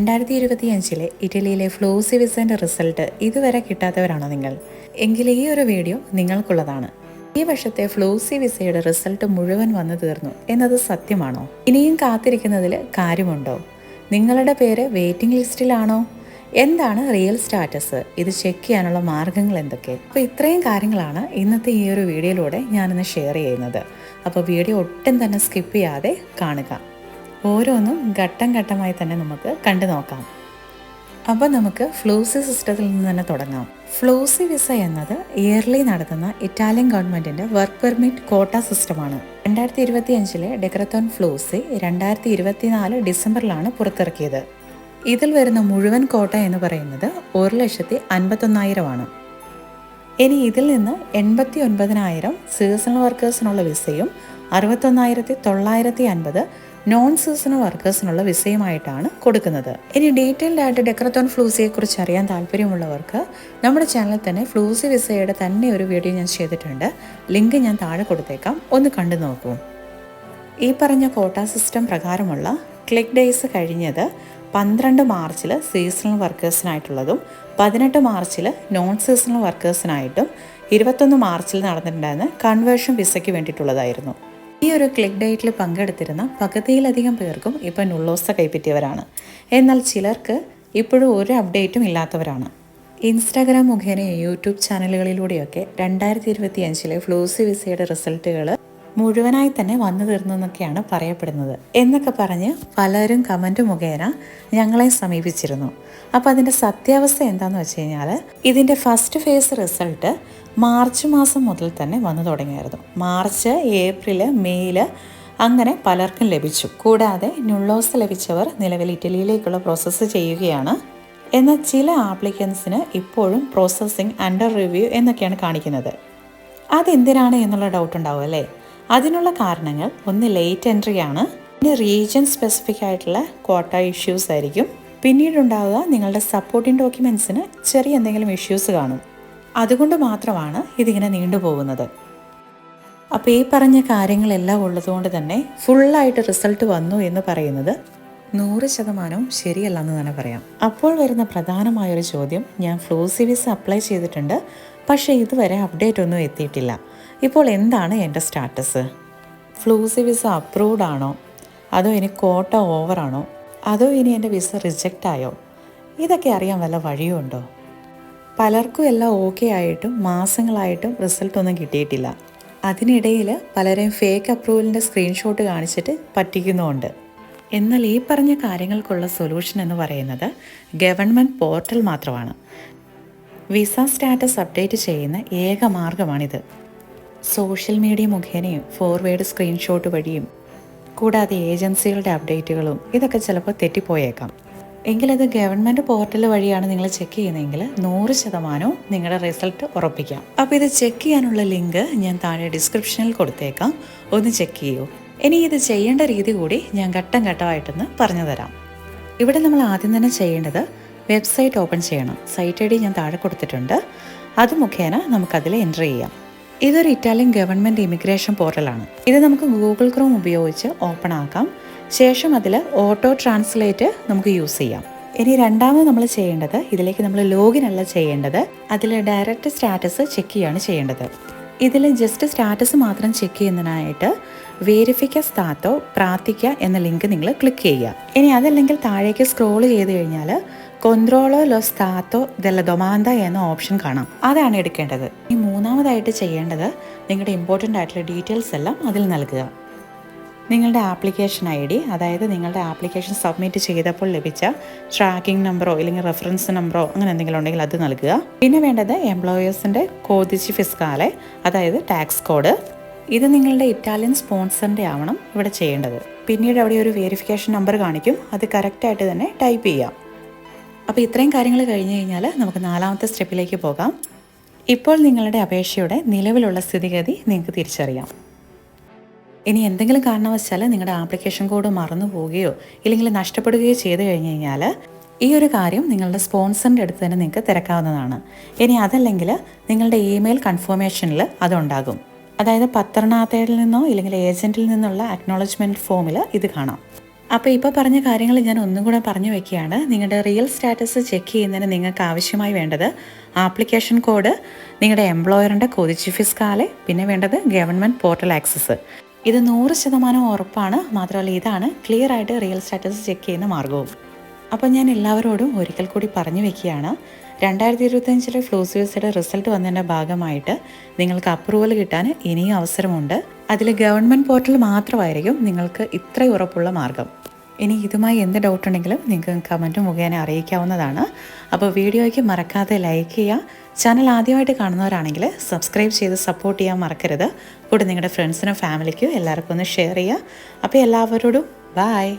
രണ്ടായിരത്തി ഇരുപത്തി അഞ്ചിലെ ഇറ്റലിയിലെ ഫ്ലോസി വിസന്റെ റിസൾട്ട് ഇതുവരെ കിട്ടാത്തവരാണോ നിങ്ങൾ? എങ്കിൽ ഈ ഒരു വീഡിയോ നിങ്ങൾക്കുള്ളതാണ്. ഈ വർഷത്തെ ഫ്ലോസി വിസയുടെ റിസൾട്ട് മുഴുവൻ വന്നു തീർന്നു എന്നത് സത്യമാണോ? ഇനിയും കാത്തിരിക്കുന്നതിൽ കാര്യമുണ്ടോ? നിങ്ങളുടെ പേര് വെയിറ്റിംഗ് ലിസ്റ്റിലാണോ? എന്താണ് റിയൽ സ്റ്റാറ്റസ്? ഇത് ചെക്ക് ചെയ്യാനുള്ള മാർഗങ്ങൾ എന്തൊക്കെ? അപ്പോൾ ഇത്രയും കാര്യങ്ങളാണ് ഇന്നത്തെ ഈ ഒരു വീഡിയോയിലൂടെ ഞാനിന്ന് ഷെയർ ചെയ്യുന്നത്. അപ്പോൾ വീഡിയോ ഒട്ടും തന്നെ സ്കിപ്പ് ചെയ്യാതെ കാണുക. ഓരോന്നും ഘട്ടം ഘട്ടമായി തന്നെ നമുക്ക് കണ്ടു നോക്കാം. അപ്പോൾ നമുക്ക് ഫ്ലൂസി സിസ്റ്റത്തിൽ നിന്ന് തന്നെ തുടങ്ങാം. ഫ്ലൂസി വിസ എന്നത് ഇയർലി നടത്തുന്ന ഇറ്റാലിയൻ ഗവൺമെന്റിന്റെ വർക്ക് പെർമിറ്റ് കോട്ട സിസ്റ്റമാണ് രണ്ടായിരത്തി ഇരുപത്തി അഞ്ചിലെ ഡെക്രത്തോൺ ഫ്ലൂസി രണ്ടായിരത്തി ഇരുപത്തിനാല് ഡിസംബറിലാണ് പുറത്തിറക്കിയത്. ഇതിൽ വരുന്ന മുഴുവൻ കോട്ട എന്ന് പറയുന്നത് ഒരു ലക്ഷത്തി അൻപത്തൊന്നായിരമാണ് ഇനി ഇതിൽ നിന്ന് എൺപത്തി ഒൻപതിനായിരം സീസണൽ വർക്കേഴ്സിനുള്ള വിസയും അറുപത്തൊന്നായിരത്തി തൊള്ളായിരത്തി അൻപത് നോൺ സീസണൽ വർക്കേഴ്സിനുള്ള വിസയുമായിട്ടാണ് കൊടുക്കുന്നത്. ഇനി ഡീറ്റെയിൽഡ് ആയിട്ട് ഡെക്രത്തോൺ ഫ്ലൂസിയെ കുറിച്ച് അറിയാൻ താല്പര്യമുള്ളവർക്ക് നമ്മുടെ ചാനലിൽ തന്നെ ഫ്ലൂസി വിസയുടെ തന്നെ ഒരു വീഡിയോ ഞാൻ ചെയ്തിട്ടുണ്ട്. ലിങ്ക് ഞാൻ താഴെ കൊടുത്തേക്കാം. ഒന്ന് കണ്ടു നോക്കൂ. ഈ പറഞ്ഞ കോട്ട സിസ്റ്റം പ്രകാരമുള്ള ക്ലിക്ക് ഡേയ്സ് കഴിഞ്ഞത് പന്ത്രണ്ട് മാർച്ചിൽ സീസണൽ വർക്കേഴ്സിനായിട്ടുള്ളതും പതിനെട്ട് മാർച്ചിൽ നോൺ സീസണൽ വർക്കേഴ്സിനായിട്ടും ഇരുപത്തൊന്ന് മാർച്ചിൽ നടന്നിട്ടുണ്ടായിരുന്ന കൺവേർഷൻ വിസയ്ക്ക് വേണ്ടിയിട്ടുള്ളതായിരുന്നു. ഈ ഒരു ക്ലിക്ക് ഡേറ്റിൽ പങ്കെടുത്തിരുന്ന പകുതിയിലധികം പേർക്കും ഇപ്പോൾ നുള്ളോസ കൈപ്പറ്റിയവരാണ്. എന്നാൽ ചിലർക്ക് ഇപ്പോഴും ഒരു അപ്ഡേറ്റും ഇല്ലാത്തവരാണ്. ഇൻസ്റ്റാഗ്രാം മുഖേന യൂട്യൂബ് ചാനലുകളിലൂടെയൊക്കെ രണ്ടായിരത്തി ഇരുപത്തി അഞ്ചിലെ ഫ്ലൂസി വിസയുടെ റിസൾട്ടുകൾ മുഴുവനായി തന്നെ വന്നു തീർന്നെന്നൊക്കെയാണ് പറയപ്പെടുന്നത്. എന്നൊക്കെ പറഞ്ഞ് പലരും കമന്റ് മുഖേന ഞങ്ങളെ സമീപിച്ചിരുന്നു. അപ്പോൾ അതിന്റെ സത്യാവസ്ഥ എന്താണെന്ന് വെച്ച് കഴിഞ്ഞാൽ ഇതിന്റെ ഫസ്റ്റ് ഫേസ് റിസൾട്ട് മാർച്ച് മാസം മുതൽ തന്നെ വന്നു തുടങ്ങിയായിരുന്നു. മാർച്ച് ഏപ്രിൽ മെയ്യിൽ അങ്ങനെ പലർക്കും ലഭിച്ചു. കൂടാതെ ന്യൂളോസ് ലഭിച്ചവർ നിലവിൽ ഇറ്റലിയിലേക്കുള്ള പ്രോസസ്സ് ചെയ്യുകയാണ്. എന്നാൽ ചില ആപ്ലിക്കൻസിന് ഇപ്പോഴും പ്രോസസ്സിംഗ് അണ്ടർ റിവ്യൂ എന്നൊക്കെയാണ് കാണിക്കുന്നത്. അതെന്തിനാണ് എന്നുള്ള ഡൗട്ട് ഉണ്ടാവും അല്ലേ? അതിനുള്ള കാരണങ്ങൾ ഒന്ന് ലേറ്റ് എൻട്രി ആണ്. പിന്നെ റീജിയൻ സ്പെസിഫിക് ആയിട്ടുള്ള ക്വാട്ട ഇഷ്യൂസ് ആയിരിക്കും. പിന്നീടുണ്ടാവുക നിങ്ങളുടെ സപ്പോർട്ടിംഗ് ഡോക്യുമെൻസിന് ചെറിയ എന്തെങ്കിലും ഇഷ്യൂസ് കാണും. അതുകൊണ്ട് മാത്രമാണ് ഇതിങ്ങനെ നീണ്ടുപോകുന്നത് അപ്പോൾ ഈ പറഞ്ഞ കാര്യങ്ങളെല്ലാം ഉള്ളതുകൊണ്ട് തന്നെ ഫുള്ളായിട്ട് റിസൾട്ട് വന്നു എന്ന് പറയുന്നത് നൂറ് ശതമാനവും ശരിയല്ല എന്ന് തന്നെ പറയാം. അപ്പോൾ വരുന്ന പ്രധാനമായൊരു ചോദ്യം ഞാൻ ഫ്ലൂസി വിസ അപ്ലൈ ചെയ്തിട്ടുണ്ട്. പക്ഷേ ഇതുവരെ അപ്ഡേറ്റ് ഒന്നും എത്തിയിട്ടില്ല. ഇപ്പോൾ എന്താണ് എന്റെ സ്റ്റാറ്റസ്? ഫ്ലൂസി വിസ അപ്രൂവ്ഡ് ആണോ? അതോ ഇനി കോട്ട ഓവറാണോ അതോ ഇനി എന്റെ വിസ റിജക്റ്റ് ആയോ? ഇതൊക്കെ അറിയാൻ വല്ല വഴിയുണ്ടോ പലർക്കും എല്ലാം ഓക്കെ ആയിട്ടും മാസങ്ങളായിട്ടും റിസൾട്ടൊന്നും കിട്ടിയിട്ടില്ല. അതിനിടയിൽ പലരെയും ഫേക്ക് അപ്രൂവലിന്റെ സ്ക്രീൻഷോട്ട് കാണിച്ചിട്ട് പറ്റിക്കുന്നുമുണ്ട്. എന്നാൽ ഈ പറഞ്ഞ കാര്യങ്ങൾക്കുള്ള സൊല്യൂഷൻ എന്ന് പറയുന്നത് ഗവൺമെന്റ് പോർട്ടൽ മാത്രമാണ്. വിസ സ്റ്റാറ്റസ് അപ്ഡേറ്റ് ചെയ്യുന്ന ഏക മാർഗമാണിത്. സോഷ്യൽ മീഡിയ മുഖേനയും ഫോർവേഡ് സ്ക്രീൻഷോട്ട് വഴിയും കൂടാതെ ഏജൻസികളുടെ അപ്ഡേറ്റുകളും ഇതൊക്കെ ചിലപ്പോൾ തെറ്റിപ്പോയേക്കാം. എങ്കിലത് ഗവൺമെന്റ് പോർട്ടൽ വഴിയാണ് നിങ്ങൾ ചെക്ക് ചെയ്യുന്നതെങ്കിൽ നൂറ് ശതമാനവും നിങ്ങളുടെ റിസൾട്ട് ഉറപ്പിക്കാം. അപ്പോൾ ഇത് ചെക്ക് ചെയ്യാനുള്ള ലിങ്ക് ഞാൻ താഴെ ഡിസ്ക്രിപ്ഷനിൽ കൊടുത്തേക്കാം. ഒന്ന് ചെക്ക് ചെയ്യൂ. ഇനി ഇത് ചെയ്യേണ്ട രീതി കൂടി ഞാൻ ഘട്ടം ഘട്ടമായിട്ടൊന്ന് പറഞ്ഞു തരാം. ഇവിടെ നമ്മൾ ആദ്യം തന്നെ ചെയ്യേണ്ടത് വെബ്സൈറ്റ് ഓപ്പൺ ചെയ്യണം. സൈറ്റ് ഐ ഡി ഞാൻ താഴെ കൊടുത്തിട്ടുണ്ട്. അത് മുഖേന നമുക്കതിൽ എന്റർ ചെയ്യാം. ഇതൊരു ഇറ്റാലിയൻ ഗവൺമെന്റ് ഇമിഗ്രേഷൻ പോർട്ടലാണ് ഇത് നമുക്ക് ഗൂഗിൾ ക്രോം ഉപയോഗിച്ച് ഓപ്പൺ ആക്കാം. ശേഷം അതിൽ ഓട്ടോ ട്രാൻസ്ലേറ്റ് നമുക്ക് യൂസ് ചെയ്യാം. ഇനി രണ്ടാമത് നമ്മൾ ചെയ്യേണ്ടത് ഇതിലേക്ക് നമ്മൾ ലോഗിൻ അല്ല ചെയ്യേണ്ടത് അതിൽ ഡയറക്റ്റ് സ്റ്റാറ്റസ് ചെക്ക് ചെയ്യാണ് ചെയ്യേണ്ടത്. ഇതിൽ ജസ്റ്റ് സ്റ്റാറ്റസ് മാത്രം ചെക്ക് ചെയ്യുന്നതിനായിട്ട് വേരിഫിക്ക സ്ഥാത്തോ പ്രാർത്ഥിക്ക എന്ന ലിങ്ക് നിങ്ങൾ ക്ലിക്ക് ചെയ്യുക. ഇനി അതല്ലെങ്കിൽ താഴേക്ക് സ്ക്രോൾ ചെയ്ത് കഴിഞ്ഞാൽ കൊന്ത്രോളോ ലോ സ്ഥാത്തോ ദല്ല ദൊമാന്ത എന്ന ഓപ്ഷൻ കാണാം. അതാണ് എടുക്കേണ്ടത്. ഈ മൂന്നാമതായിട്ട് ചെയ്യേണ്ടത് നിങ്ങളുടെ ഇമ്പോർട്ടന്റ് ആയിട്ടുള്ള ഡീറ്റെയിൽസ് എല്ലാം അതിൽ നൽകുക. നിങ്ങളുടെ ആപ്ലിക്കേഷൻ ഐ ഡി അതായത് നിങ്ങളുടെ ആപ്ലിക്കേഷൻ സബ്മിറ്റ് ചെയ്തപ്പോൾ ലഭിച്ച ട്രാക്കിംഗ് നമ്പറോ അല്ലെങ്കിൽ റെഫറൻസ് നമ്പറോ അങ്ങനെ എന്തെങ്കിലും ഉണ്ടെങ്കിൽ അത് നൽകുക. പിന്നെ വേണ്ടത് എംപ്ലോയേഴ്സിന്റെ കോതിച്ച് ഫിസ്കാലെ അതായത് ടാക്സ് കോഡ് ഇത് നിങ്ങളുടെ ഇറ്റാലിയൻ സ്പോൺസറിന്റെ ആവണം ഇവിടെ ചെയ്യേണ്ടത്. പിന്നീട് അവിടെ ഒരു വെരിഫിക്കേഷൻ നമ്പർ കാണിക്കും. അത് കറക്റ്റായിട്ട് തന്നെ ടൈപ്പ് ചെയ്യാം. അപ്പോൾ ഇത്രയും കാര്യങ്ങൾ കഴിഞ്ഞ് കഴിഞ്ഞാൽ നമുക്ക് നാലാമത്തെ സ്റ്റെപ്പിലേക്ക് പോകാം. ഇപ്പോൾ നിങ്ങളുടെ അപേക്ഷയുടെ നിലവിലുള്ള സ്ഥിതിഗതി നിങ്ങൾക്ക് തിരിച്ചറിയാം. ഇനി എന്തെങ്കിലും കാരണവശാൽ നിങ്ങളുടെ ആപ്ലിക്കേഷൻ കോഡ് മറന്നു പോവുകയോ ഇല്ലെങ്കിൽ നഷ്ടപ്പെടുകയോ ചെയ്തു കഴിഞ്ഞു കഴിഞ്ഞാൽ ഈ ഒരു കാര്യം നിങ്ങളുടെ സ്പോൺസറിന്റെ അടുത്ത് തന്നെ നിങ്ങൾക്ക് തിരക്കാവുന്നതാണ്. ഇനി അതല്ലെങ്കിൽ നിങ്ങളുടെ ഇമെയിൽ കൺഫർമേഷനിൽ അതുണ്ടാകും. അതായത് പത്രണാത്തയിൽ നിന്നോ ഇല്ലെങ്കിൽ ഏജന്റിൽ നിന്നുള്ള അക്നോളജ്മെന്റ് ഫോമിൽ ഇത് കാണാം. അപ്പോൾ ഇപ്പോൾ പറഞ്ഞ കാര്യങ്ങൾ ഞാൻ ഒന്നും കൂടെ പറഞ്ഞു വെക്കുകയാണ്. നിങ്ങളുടെ റിയൽ സ്റ്റാറ്റസ് ചെക്ക് ചെയ്യുന്നതിന് നിങ്ങൾക്ക് ആവശ്യമായി വേണ്ടത് ആപ്ലിക്കേഷൻ കോഡ് നിങ്ങളുടെ എംപ്ലോയറിന്റെ കൊതിച്ച് ഫിസ്കാലെ പിന്നെ വേണ്ടത് ഗവൺമെന്റ് പോർട്ടൽ ആക്സസ് ഇത് നൂറ് ശതമാനം ഉറപ്പാണ്. മാത്രമല്ല ഇതാണ് ക്ലിയർ ആയിട്ട് റിയൽ സ്റ്റാറ്റസ് ചെക്ക് ചെയ്യുന്ന മാർഗവും. അപ്പോൾ ഞാൻ എല്ലാവരോടും ഒരിക്കൽ കൂടി പറഞ്ഞു വെക്കുകയാണ്. രണ്ടായിരത്തി ഇരുപത്തഞ്ചിലെ ഫ്ലൂസിയോസയുടെ റിസൾട്ട് വന്നതിന്റെ ഭാഗമായിട്ട് നിങ്ങൾക്ക് അപ്രൂവൽ കിട്ടാൻ ഇനിയും അവസരമുണ്ട്. അതിൽ ഗവൺമെന്റ് പോർട്ടൽ മാത്രമായിരിക്കും നിങ്ങൾക്ക് ഇത്ര ഉറപ്പുള്ള മാർഗം. ഇനി ഇതുമായി എന്ത് ഡൗട്ട് ഉണ്ടെങ്കിലും നിങ്ങൾക്ക് കമന്റ് മുഖേന അറിയിക്കാവുന്നതാണ്. അപ്പോൾ വീഡിയോയ്ക്ക് മറക്കാതെ ലൈക്ക് ചെയ്യുക. ചാനൽ ആദ്യമായിട്ട് കാണുന്നവരാണെങ്കിൽ സബ്സ്ക്രൈബ് ചെയ്ത് സപ്പോർട്ട് ചെയ്യാൻ മറക്കരുത്. കൂടെ നിങ്ങളുടെ ഫ്രണ്ട്സിനും ഫാമിലിക്കും എല്ലാവർക്കും ഒന്ന് ഷെയർ ചെയ്യുക. അപ്പോൾ എല്ലാവരോടും ബായ്